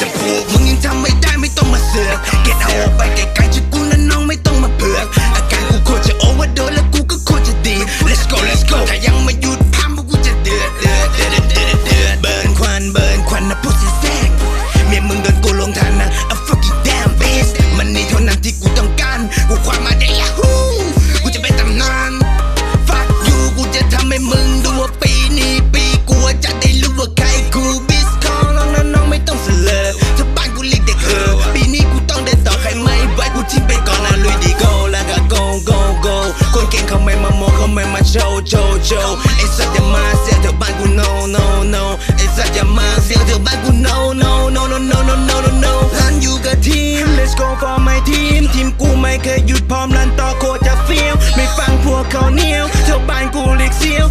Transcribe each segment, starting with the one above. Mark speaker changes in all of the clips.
Speaker 1: จะพูดมึงยังทำไม่ได้ไม่ต้องมาเสือกเกตเอาไปไกลๆจะกูและน้องไม่ต้องมาเผือกอาการกูโคตรจะโอเวอร์โดสแล้วกูก็โคตรจะดี let's go let's go ถ้ายังไม่หยุดพามพวกกูจะเดือดเดือดเดือดเดือดเดือดเบิร์นควันเบิร์นควันนะพุท โมเขาไม่มาโชว์โชว์โชว์ไอ้สัตว์อย่ามาเสียเถอะบ้านกู no no no ไอ้สัตว์อย่ามาเสียเถอะบ้านกู no no no no no no no no no รันอยู่กับทีม let's go for my team ทีมกูไม่เคยหยุดพร้อมรันต่อโคตรจะเฟี้ยวไม่ฟังพวกเขาเหนียวเถอะบ้านกูเรียกเซียว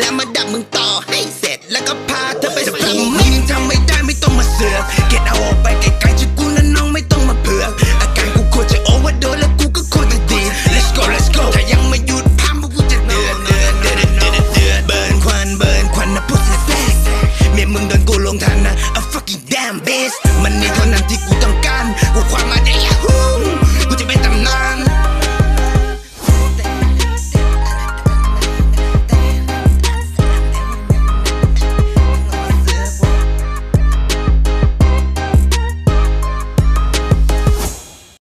Speaker 1: แล้วมาดักมึงต่อให้เสร็จ แล้วก็พาเธอไปสปีมึงยังทำไม่ได้ไม่ต้องมาเสือกเก็ตเอาออกไปไกลๆจากกูนะน้องไม่ต้องมาเผือกอาการกูโคตรจะโอเวอร์โดแล้วกูก็โคตรจะดี let's go let's go ถ้ายังไม่หยุดพัมพวกกูจะเดือดเดือดเดือดเดือดเดือดเบิร์นควันเบิร์นควันนะพูดสิแซงเมียมึงโดนกูลงทันนะ a fucking damn bitch มันนี่เท่านั้นที่กูต้องการกูความมาได้